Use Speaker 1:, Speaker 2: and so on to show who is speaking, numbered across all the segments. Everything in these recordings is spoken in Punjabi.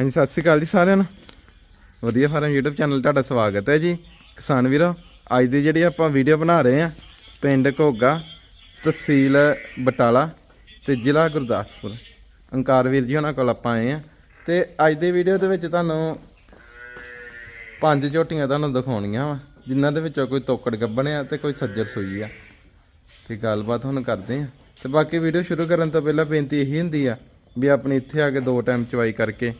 Speaker 1: ਹਾਂਜੀ, ਸਤਿ ਸ਼੍ਰੀ ਅਕਾਲ ਜੀ ਸਾਰਿਆਂ ਨੂੰ। ਵਧੀਆ ਫਾਰਮ YouTube ਚੈਨਲ ਤੁਹਾਡਾ ਸਵਾਗਤ ਹੈ ਜੀ। ਕਿਸਾਨ ਵੀਰੋ, ਅੱਜ ਦੀ ਜਿਹੜੀ ਆਪਾਂ ਵੀਡੀਓ ਬਣਾ ਰਹੇ ਆ ਪਿੰਡ ਘੋਗਾ, ਤਹਿਸੀਲ ਬਟਾਲਾ ਤੇ ਜ਼ਿਲ੍ਹਾ ਗੁਰਦਾਸਪੁਰ। ਅੰਕਾਰ ਵੀਰ ਜੀ ਉਹਨਾਂ ਕੋਲ ਆਪਾਂ ਆਏ ਆ ਤੇ ਅੱਜ ਦੀ ਵੀਡੀਓ ਦੇ ਵਿੱਚ ਤੁਹਾਨੂੰ ਪੰਜ ਝੋਟੀਆਂ ਤੁਹਾਨੂੰ ਦਿਖਾਉਣੀਆਂ ਵਾ, ਜਿਨ੍ਹਾਂ ਦੇ ਵਿੱਚੋਂ ਕੋਈ ਤੋਕੜ ਗੱਬਣ ਆ ਤੇ ਕੋਈ ਸੱਜਰ ਸੂਈ ਆ। ਤੇ ਗੱਲਬਾਤ ਹੁਣ ਕਰਦੇ ਆ ਤੇ ਬਾਕੀ ਵੀਡੀਓ ਸ਼ੁਰੂ ਕਰਨ ਤੋਂ ਪਹਿਲਾਂ ਬੇਨਤੀ ਇਹੀ ਹੁੰਦੀ ਆ ਵੀ ਆਪਣੀ ਇੱਥੇ ਆ ਕੇ ਦੋ ਟਾਈਮ ਚਵਾਈ ਕਰਕੇ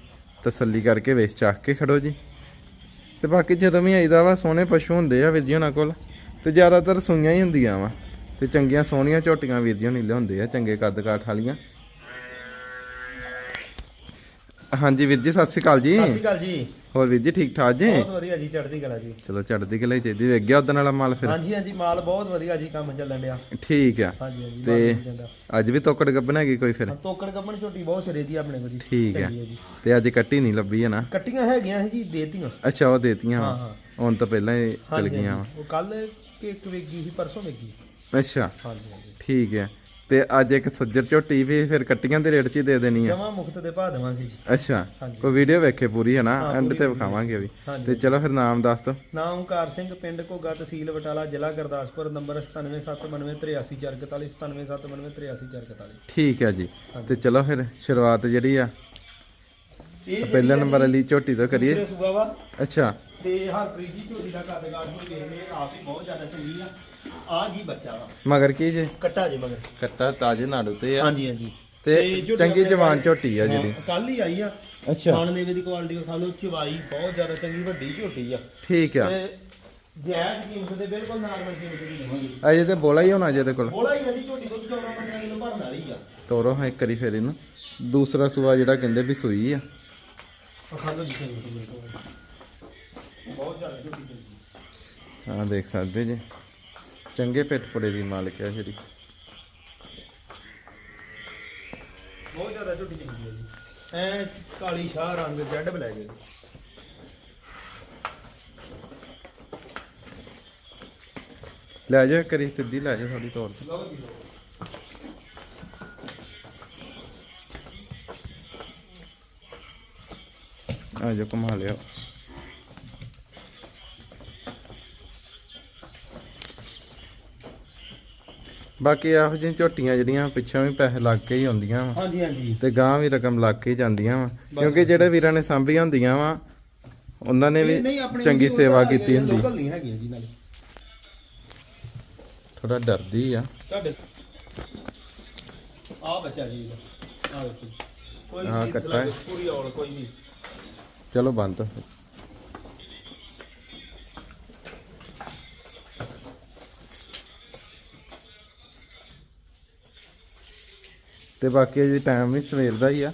Speaker 1: ਤਸੱਲੀ ਕਰਕੇ ਵੇਚ ਚਾਖ ਕੇ ਖੜੋ ਜੀ। ਤੇ ਬਾਕੀ ਜਦੋਂ ਵੀ ਆਈਦਾ ਵਾ, ਸੋਹਣੇ ਪਸ਼ੂ ਹੁੰਦੇ ਆ ਵੀਰ ਜੀ ਉਹਨਾਂ ਕੋਲ। ਤੇ ਜ਼ਿਆਦਾਤਰ ਸੂਈਆਂ ਹੀ ਹੁੰਦੀਆਂ ਵਾ। ਤੇ ਚੰਗੀਆਂ ਸੋਹਣੀਆਂ ਝੋਟੀਆਂ ਵੀਰ ਜੀ ਹੋਣੀ ਲਿਆਉਂਦੇ ਆ, ਚੰਗੇ ਕੱਦ ਕਾਠ ਵਾਲੀਆਂ। ਹਾਂਜੀ ਵੀਰ ਜੀ ਸਤਿ ਸ਼੍ਰੀ ਅਕਾਲ ਜੀ।
Speaker 2: ਸਤਿ ਸ਼੍ਰੀ ਅਕਾਲ ਜੀ।
Speaker 1: ਹੋਰ ਵੀਰ ਜੀ ਠੀਕ ਠਾਕ ਜੀ?
Speaker 2: ਬਹੁਤ ਵਧੀਆ ਜੀ ਚੜ੍ਹਦੀ ਕਲਾ ਜੀ।
Speaker 1: ਚਲੋ ਚੜ੍ਹਦੀ ਕਲਾ ਹੀ ਚਾਹੀਦੀ ਵੇਖ ਗਿਆ ਉਦੋਂ ਵਾਲਾ ਮਾਲ ਫਿਰ।
Speaker 2: ਹਾਂਜੀ ਹਾਂਜੀ ਮਾਲ ਬਹੁਤ ਵਧੀਆ ਜੀ ਕੰਮ ਚੱਲਣ ਡਿਆ।
Speaker 1: ਠੀਕ ਆ।
Speaker 2: ਹਾਂਜੀ ਹਾਂਜੀ
Speaker 1: ਤੇ। ਅੱਜ ਵੀ ਤੋਕੜ ਗੱਬਣ ਹੈਗੀ ਕੋਈ ਫਿਰ?
Speaker 2: ਤੋਕੜ ਕੱਪਣ ਝੋਟੀ ਬਹੁਤ ਸਿਰੇ ਦੀ ਆਪਣੇ ਕੋਲ ਜੀ।
Speaker 1: ਠੀਕ
Speaker 2: ਜੀ।
Speaker 1: ਤੇ ਅੱਜ ਕੱਟੀ ਨਹੀਂ ਲੱਭੀ ਹੈ ਨਾ?
Speaker 2: ਕੱਟੀਆਂ ਹੈਗੀਆਂ ਜੀ ਦੇਤੀਆਂ।
Speaker 1: ਅੱਛਾ ਉਹ ਦੇਤੀਆਂ।
Speaker 2: ਹਾਂ ਹਾਂ।
Speaker 1: ਹੁਣ ਤਾਂ ਪਹਿਲਾਂ ਹੀ ਚਲ ਗਈਆਂ।
Speaker 2: ਉਹ ਕੱਲ ਕਿ ਇੱਕ ਵੇਗੀ ਸੀ ਪਰਸੋਂ ਵੇਗੀ।
Speaker 1: ਅੱਛਾ।
Speaker 2: ਹਾਂਜੀ
Speaker 1: ਠੀਕ ਹੈ ਤੇ ਅੱਜ ਇੱਕ ਸੱਜਰ ਝੋਟੀ ਵੀ ਫਿਰ ਕੱਟੀਆਂ ਦੇ ਰੇਟ 'ਚ ਹੀ ਦੇ ਦੇਣੀ ਆ।
Speaker 2: ਜਮਾ ਮੁਕਤ ਦੇ ਭਾਅ ਦੇਵਾਂਗੇ ਜੀ।
Speaker 1: ਅੱਛਾ
Speaker 2: ਹਾਂਜੀ।
Speaker 1: ਕੋਈ ਵੀਡੀਓ ਵੇਖੇ ਪੂਰੀ ਹੈ ਨਾ ਐਂਡ ਤੇ। ਵਿਖਾਵਾਂਗੇ ਵੀ।
Speaker 2: ਹਾਂਜੀ।
Speaker 1: ਤੇ ਚਲੋ ਫਿਰ ਨਾਮ ਦੱਸ ਦੋ
Speaker 2: ਨਾਮ ਓਮਕਾਰ ਸਿੰਘ ਪਿੰਡ ਘੋਗਾ ਤਹਿਸੀਲ ਬਟਾਲਾ ਜ਼ਿਲ੍ਹਾ ਗੁਰਦਾਸਪੁਰ ਨੰਬਰ 9779383443 9779383443
Speaker 1: ਠੀਕ ਹੈ ਜੀ। ਤੇ ਚਲੋ ਫਿਰ ਸ਼ੁਰੂਆਤ ਜਿਹੜੀ ਆ
Speaker 2: ਇਹ
Speaker 1: ਪਹਿਲਾ ਨੰਬਰ ਵਾਲੀ ਝੋਟੀ ਤੋਂ ਕਰੀਏ।
Speaker 2: ਵਾ।
Speaker 1: ਅੱਛਾ।
Speaker 2: ਤੇ ਹਰਪ੍ਰੀਤ ਜੀ ਝੋਟੀ ਦਾ ਕਾਦਗਾਰ ਨੂੰ ਵੇਖਦੇ ਆਪ ਹੀ ਬਹੁਤ ਜ਼ਿਆਦਾ ਚੰਗੀ ਆ। ਆ ਜੀ ਬੱਚਾ ਵਾ।
Speaker 1: ਮਗਰ ਕੀ ਜੇ?
Speaker 2: ਕੱਟਾ ਜੇ ਮਗਰ।
Speaker 1: ਕੱਟਾ ਤਾਜੇ ਨਾੜੂ ਤੇ ਆ।
Speaker 2: ਹਾਂਜੀ ਹਾਂਜੀ।
Speaker 1: ਤੇ ਚੰਗੀ ਜਵਾਨ ਝੋਟੀ ਆ ਜਿਹੜੀ
Speaker 2: ਕੱਲ ਹੀ ਆਈ ਆ।
Speaker 1: ਅੱਛਾ।
Speaker 2: ਖਾਣ ਦੇਵੇ ਦੀ ਕੁਆਲਿਟੀ ਵਿਖਾ ਲਓ ਚਵਾਈ ਬਹੁਤ ਜ਼ਿਆਦਾ ਚੰਗੀ ਵੱਡੀ ਝੋਟੀ ਆ।
Speaker 1: ਠੀਕ ਆ।
Speaker 2: ਤੇ ਜਾਇਜ਼ ਕੀਮਤ ਦੇ ਬਿਲਕੁਲ ਨਾਰਮਲ ਕੀਮਤ ਦੀ ਲਵਾਂਗੇ
Speaker 1: ਅਜੇ ਤੇ ਬੋਲਾ ਹੀ ਹੋਣਾ ਜਿਹਦੇ ਕੋਲ।
Speaker 2: ਬੋਲਾ ਹੀ ਆ ਜੀ ਝੋਟੀ ਦੁੱਧ 14 15 ਕਿਲੋ ਭਰਨ ਵਾਲੀ ਆ।
Speaker 1: ਤੋਰੋ ਹਾਂ ਇੱਕ ਵਾਰੀ ਫੇਰ ਇਹਨੂੰ। ਦੂਸਰਾ ਸੂਆ ਜਿਹੜਾ ਕਹਿੰਦੇ ਵੀ ਸੂਈ ਆ।
Speaker 2: ਵਿਖਾ ਲਓ ਜੀ ਕੀਮਤ ਬਿਲਕੁਲ ਬਹੁਤ ਜ਼ਿਆਦਾ ਝੋਟੀ ਚੰਗੀ
Speaker 1: ਹਾਂ ਦੇਖ ਸਕਦੇ ਜੀ ਚੰਗੇ ਪਿੱਠ ਪੜੇ ਦੀ ਮਾਲਕ ਹੈ ਜਿਹੜੀ
Speaker 2: ਬਹੁਤ ਜ਼ਿਆਦਾ ਝੋਟੀ ਚੰਗੀ ਜੀ ਐ ਕਾਲੀ ਸ਼ਾਹ ਰੰਗ ਜੈਡ ਬਲੈਕ ਹੈ ਜੀ
Speaker 1: ਲੈ ਜਾ ਕਰੀ ਸਿੱਧੀ ਲੈ ਜਾ ਥੋੜੀ ਤੋਰ ਤੇ।
Speaker 2: ਲਓ ਜੀ ਲਓ।
Speaker 1: ਆ ਜਾ ਕਮਾ ਲਿਆ ਬਾਕੀ ਇਹੋ ਜਿਹੀਆਂ ਝੋਟੀਆਂ ਜਿਹੜੀਆਂ ਪਿੱਛੋਂ ਵੀ ਪੈਸੇ ਲੱਗ ਕੇ ਹੀ ਆਉਂਦੀਆਂ ਵਾ।
Speaker 2: ਹਾਂਜੀ ਹਾਂਜੀ।
Speaker 1: ਤੇ ਗਾਂ ਵੀ ਰਕਮ ਲੱਗ ਕੇ ਹੀ ਜਾਂਦੀਆਂ ਵਾ। ਕਿਉਂਕਿ ਜਿਹੜੇ ਵੀਰਾਂ ਨੇ ਸਾਂਭੀਆਂ ਹੁੰਦੀਆਂ ਵਾ ਉਹਨਾਂ ਨੇ ਵੀ ਚੰਗੀ ਸੇਵਾ ਕੀਤੀ ਹੁੰਦੀ।
Speaker 2: ਲੋਕਲ ਨਹੀਂ ਹੈਗੀ ਜੀ ਨਾਲੇ।
Speaker 1: ਥੋੜਾ ਡਰਦੀ ਆ।
Speaker 2: ਤੁਹਾਡੇ ਆ ਬੱਚਾ ਜੀ। ਆ ਕੋਈ
Speaker 1: ਕੱਟਾ ਹੈ।
Speaker 2: ਪੂਰੀ ਔਲ ਕੋਈ ਨਹੀਂ।
Speaker 1: ਚਲੋ ਬੰਦ। ਤੇ ਬਾਕੀ ਜੀ ਟਾਈਮ ਵੀ ਸਵੇਰ ਦਾ ਹੀ ਆ।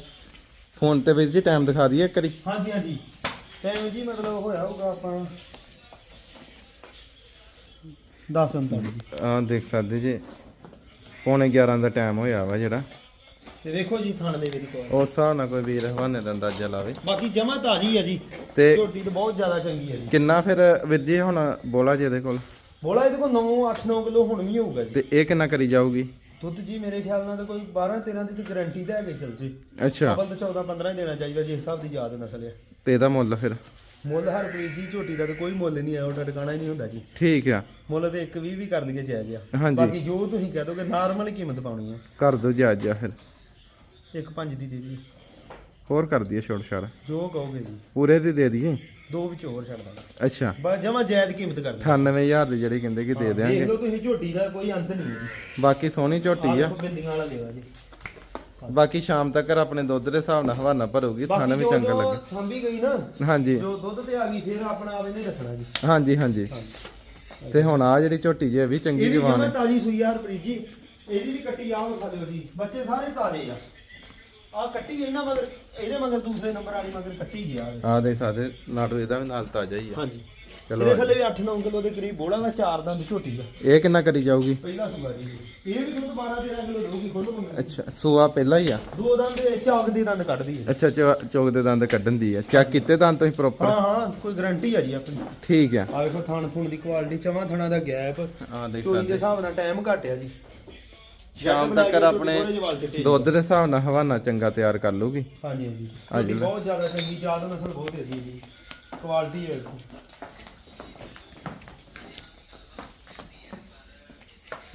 Speaker 1: ਫੋਨ ਤੇ ਵੀਰ ਜੀ ਟਾਈਮ ਦਿਖਾ ਦਈਏ ਇੱਕ ਵਾਰੀ।
Speaker 2: ਹਾਂਜੀ ਹਾਂਜੀ। ਟਾਈਮ ਜੀ ਮਤਲਬ ਹੋਇਆ ਹੋਊਗਾ ਆਪਾਂ 10 ਅੰਤਰ
Speaker 1: ਆਹ ਦੇਖ ਸਕਦੇ ਜੀ। ਪੌਣੇ 11 ਦਾ ਟਾਈਮ ਹੋਇਆ ਵਾ ਜਿਹੜਾ।
Speaker 2: ਤੇ ਵੇਖੋ ਜੀ ਥਣ ਦੇ ਮੇਰੀ ਕੋਲ
Speaker 1: ਉਸ ਹਿਸਾਬ ਨਾਲ ਕੋਈ ਵੀਰ ਹਵਾਨੇ ਦਾ ਅੰਦਾਜ਼ਾ ਲਾਵੇ।
Speaker 2: ਬਾਕੀ ਜਮਾ ਤਾਜ਼ੀ ਆ ਜੀ।
Speaker 1: ਤੇ
Speaker 2: ਝੋਟੀ ਤਾਂ ਬਹੁਤ ਜ਼ਿਆਦਾ ਚੰਗੀ ਆ ਜੀ।
Speaker 1: ਕਿੰਨਾ ਫਿਰ ਵੀਰ ਜੀ ਹੁਣ ਬੋਲਾ ਜੀ ਇਹਦੇ ਕੋਲ?
Speaker 2: ਬੋਲਾ ਇਹਦੇ ਕੋਲ 9 8 9 ਕਿਲੋ ਹੁਣ ਵੀ ਹੋਊਗਾ ਜੀ।
Speaker 1: ਤੇ ਇਹ ਕਿੰਨਾ ਕਰੀ ਜਾਊਗੀ?
Speaker 2: ਦੁੱਧ ਜੀ ਮੇਰੇ ਖਿਆਲ ਨਾਲ ਤਾਂ ਕੋਈ 12 13 ਦੀ ਤਾਂ ਗਾਰੰਟੀ ਲੈ ਕੇ ਚੱਲ ਜੀ।
Speaker 1: ਅੱਛਾ।
Speaker 2: ਅਵਲ ਤਾਂ 14 15 ਹੀ ਦੇਣਾ ਚਾਹੀਦਾ ਜਿਸ ਹਿਸਾਬ ਦੀ ਯਾਦ ਨਸਲ ਹੈ
Speaker 1: ਤੇ ਇਹਦਾ ਮੁੱਲ ਫਿਰ?
Speaker 2: ਮੁੱਲ ਹਰਪ੍ਰੀਤ ਜੀ ਝੋਟੀ ਦਾ ਤਾਂ ਕੋਈ ਮੁੱਲ ਨਹੀਂ ਉਹਦਾ ਟਿਕਾਣਾ ਹੀ ਨਹੀਂ ਹੁੰਦਾ ਜੀ।
Speaker 1: ਠੀਕ ਆ।
Speaker 2: ਮੁੱਲ ਤੇ 1 20 ਵੀ ਕਰ ਲਈਏ ਜਾਇਜ਼ ਆ।
Speaker 1: ਹਾਂਜੀ।
Speaker 2: ਬਾਕੀ ਜੋ ਤੁਸੀਂ ਕਹਿ ਦੋਗੇ ਨਾਰਮਲ ਕੀਮਤ ਪਾਉਣੀ ਆ।
Speaker 1: ਕਰ ਦੋ ਜਾਇਜ਼ ਜਾ ਫਿਰ।
Speaker 2: ਇੱਕ ਪੰਜ ਦੀ ਦੇ ਦੀ
Speaker 1: ਹੋਰ ਕਰ ਦਈਏ ਛੋੜ ਛਾੜ।
Speaker 2: ਜੋ ਕਹੋਗੇ ਜੀ।
Speaker 1: ਪੂਰੇ ਦੀ ਦੇ ਦਈਏ?
Speaker 2: ਦੋ ਵਿੱਚ ਹੋਰ ਛੱਡ ਦਾਂਗਾ।
Speaker 1: ਅੱਛਾ।
Speaker 2: ਬਸ ਜਮਾ ਜਾਇਜ਼ ਕੀਮਤ ਕਰ ਦੇ
Speaker 1: 98000 ਦੀ ਜਿਹੜੀ ਕਹਿੰਦੇ ਕਿ ਦੇ
Speaker 2: ਦੇਖ
Speaker 1: ਦਿਆਂਗੇ।
Speaker 2: ਲਓ ਤੁਸੀਂ ਝੋਟੀ ਦਾ ਕੋਈ ਅੰਤ ਨਹੀਂ ਹੈ ਜੀ।
Speaker 1: ਬਾਕੀ ਸੋਹਣੀ ਝੋਟੀ ਆ।
Speaker 2: ਆਹ ਬਿੰਦੀਆਂ ਵਾਲਾ ਦੇਵਾ ਜੀ।
Speaker 1: ਬਾਕੀ ਸ਼ਾਮ ਤੱਕ ਆਪਣੇ ਦੁੱਧ ਦੇ ਹਿਸਾਬ ਨਾਲ ਹਵਾਨਾ ਭਰੂਗੀ ਥਣ ਵੀ ਚੰਗਾ ਲੱਗੇ।
Speaker 2: ਸੰਭੀ ਗਈ ਨਾ
Speaker 1: ਹਾਂਜੀ।
Speaker 2: ਜੋ ਦੁੱਧ ਤੇ ਆ ਗਈ ਫਿਰ ਆਪਣਾ ਆਵੇ ਨਹੀਂ ਦੱਸਣਾ ਜੀ।
Speaker 1: ਹਾਂਜੀ ਹਾਂਜੀ। ਤੇ ਹੁਣ ਆ ਜਿਹੜੀ ਝੋਟੀ ਜੇ ਵੀ ਚੰਗੀ
Speaker 2: ਇਹ ਵੀ
Speaker 1: ਜਵਾਨ
Speaker 2: ਜਮਾ
Speaker 1: ਹੈ।
Speaker 2: ਤਾਜੀ ਸੂਈ ਆ ਹਰਪ੍ਰੀਤ ਜੀ। ਇਹਦੀ ਵੀ ਕੱਟੀ ਆ ਵਿਖਾ ਦਿਓ ਜੀ ਬੱਚੇ ਸਾਰੇ ਤਾਜ਼ੇ ਆ। ਆ ਕੱਟੀ ਇਹਨਾਂ ਮਗਰ ਇਹਦੇ ਮਗਰ ਦੂਸਰੇ ਨੰਬਰ ਵਾਲੀ ਮਗਰ ਕੱਟੀ ਗਿਆ
Speaker 1: ਆ ਦੇ ਸਾਡੇ ਨਾਟੂ ਇਹਦਾ ਵੀ ਨਾਲ ਤਾਜ਼ਾ ਹੀ ਆ।
Speaker 2: ਹਾਂਜੀ।
Speaker 1: ਚਲੋ
Speaker 2: ਇਹਦੇ ਥੱਲੇ ਵੀ 8-9 ਕਿਲੋ ਦੇ ਕਰੀਬ ਬੋਲਾ ਵਾ ਚਾਰ ਦੰਦ ਝੋਟੀ ਦਾ
Speaker 1: ਇਹ ਕਿੰਨਾ ਕਰੀ ਜਾਊਗੀ?
Speaker 2: ਪਹਿਲਾ ਜੀ। ਇਹ ਵੀ ਦੁੱਧ 12-13 ਕਿਲੋ ਦਊਗੀ ਖੁੱਲ ਮੰਗਾ
Speaker 1: ਅੱਛਾ ਸੂਆ ਪਹਿਲਾ ਹੀ ਆ?
Speaker 2: ਦੋ ਦੰਦ ਇਹ ਚਾਕ ਦੇ ਦੰਦ ਕੱਢਦੀ ਹੈ
Speaker 1: ਅੱਛਾ ਚੋ- ਚੋਕ ਦੇ ਦੰਦ ਕੱਢਣ ਦੀ ਆ। ਚੈੱਕ ਕੀਤੇ ਦੰਦ ਤੁਸੀਂ ਪ੍ਰੋਪਰ
Speaker 2: ਹਾਂ ਹਾਂ ਕੋਈ ਗਾਰੰਟੀ ਆ ਜੀ ਆਪਣੀ।
Speaker 1: ਠੀਕ ਆ।
Speaker 2: ਆ ਵੇਖੋ ਥਣ ਥੁਣ ਦੀ ਕੁਆਲਿਟੀ ਚਵਾਂ ਥਣਾ ਦਾ ਗੈਪ
Speaker 1: ਆ ਦੇਖ
Speaker 2: ਚੋਈ ਦੇ
Speaker 1: ਸਕਦੇ।
Speaker 2: ਹਿਸਾਬ ਨਾਲ ਟਾਈਮ ਘਟਿਆ ਜੀ।
Speaker 1: ਸ਼ਾਮ
Speaker 2: ਬਣਾ
Speaker 1: ਤੱਕ ਆਪਣੇ ਦੁੱਧ ਦੇ ਹਿਸਾਬ ਨਾਲ ਹਵਾਨਾ ਚੰਗਾ ਤਿਆਰ ਕਰ ਲੂਗੀ
Speaker 2: ਹਾਂਜੀ ਹਾਂਜੀ।
Speaker 1: ਹਾਂਜੀ।
Speaker 2: ਝੋਟੀ ਬਹੁਤ ਜ਼ਿਆਦਾ ਚੰਗੀ ਚਾਹ ਦਾ ਨਸਲ ਬਹੁਤ ਹੈ ਜੀ। ਜੀ ਕੁਆਲਿਟੀ ਹੈ ਵੇਖੋ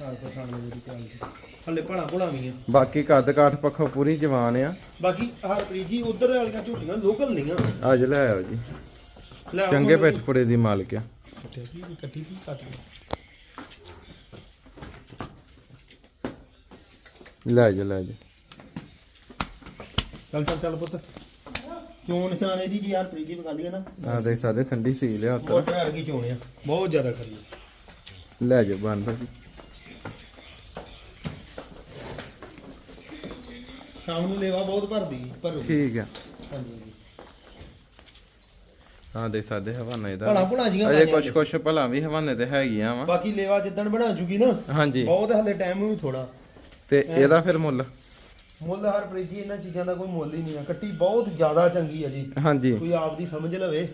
Speaker 2: ਹਾਂ ਕੋ ਸਾਹਮਣੇ ਦੀ ਕੁਆਲਿਟੀ ਹੱਲੇ ਭਲਾ ਭੁਲਾ ਵੀ ਆ।
Speaker 1: ਬਾਕੀ ਕੱਦ ਕਾਠ ਪੱਖੋਂ ਪੂਰੀ ਜਵਾਨ ਆ।
Speaker 2: ਬਾਕੀ ਹਰਪ੍ਰੀਤ ਜੀ ਉਧਰ ਵਾਲੀਆਂ ਝੋਟੀਆਂ ਲੋਕਲ ਨਹੀਂ ਆ
Speaker 1: ਅੱਜ ਲੈ ਆਓ ਜੀ।
Speaker 2: ਲੈ ਆਓ
Speaker 1: ਚੰਗੇ
Speaker 2: ਹੁਣ-
Speaker 1: ਪਿੱਠ ਪੁੜੇ ਦੀ ਮਾਲਕ ਆ।
Speaker 2: ਕੱਟੀ ਕੀ ਕੱਟ
Speaker 1: ਲੈ ਜਾ ਲੈ ਜਾ।
Speaker 2: ਚੱਲ ਚੱਲ ਚੱਲ ਪੁੱਤ। ਚੋਣ ਚਾਣੇ ਦੀ ਜੀ ਯਾਰ ਪ੍ਰੀਤੀ ਬਗਾਲੀ ਨਾ।
Speaker 1: ਆ ਦੇਖ ਸਕਦੇ ਠੰਡੀ ਸੀ ਲਿਆ ਉੱਤਰ
Speaker 2: ਮੋਟਰ ਵਰਗੀ ਚੋਣ ਆ। ਬਹੁਤ ਜ਼ਿਆਦਾ ਖਰੀ ਆ।
Speaker 1: ਲੈ ਜਾ ਬਣ ਭਾਜੀ
Speaker 2: ਸ਼ਾਮ ਨੂੰ ਲੇਵਾ ਬਹੁਤ ਭਰਦੀ ਭਰੋ।
Speaker 1: ਠੀਕ ਆ।
Speaker 2: ਹਾਂਜੀ। ਹਾਂਜੀ
Speaker 1: ਆ ਦੇਖ ਸਕਦੇ ਹਵਾਨਾ ਇਹਦਾ
Speaker 2: ਭਲਾ ਭੁਲਾ ਜੀਆਂ
Speaker 1: ਅਜੇ ਕੁਛ ਕੁਛ ਭਲਾ ਵੀ ਹਵਾਨੇ ਤੇ ਹੈਗੀਆਂ ਵਾ।
Speaker 2: ਬਾਕੀ ਲੇਵਾ ਜਿੱਦਣ ਬਣਾ ਜੂਗੀ ਨਾ
Speaker 1: ਹਾਂਜੀ।
Speaker 2: ਬਹੁਤ ਹਲੇ ਟਾਈਮ ਵੀ ਥੋੜਾ
Speaker 1: ਤੇ ਇਹਦਾ ਫਿਰ ਮੁੱਲ?
Speaker 2: ਮੁੱਲ ਹਰਪ੍ਰੀਤ ਜੀ ਇਹਨਾਂ ਚੀਜ਼ਾਂ ਦਾ ਕੋਈ ਮੁੱਲ ਹੀ ਨਹੀਂ ਆ। ਕੱਟੀ ਬਹੁਤ ਜ਼ਿਆਦਾ ਚੰਗੀ ਆ ਜੀ।
Speaker 1: ਹਾਂਜੀ।
Speaker 2: ਕੋਈ ਆਪ ਦੀ ਸਮਝ ਲਵੇ।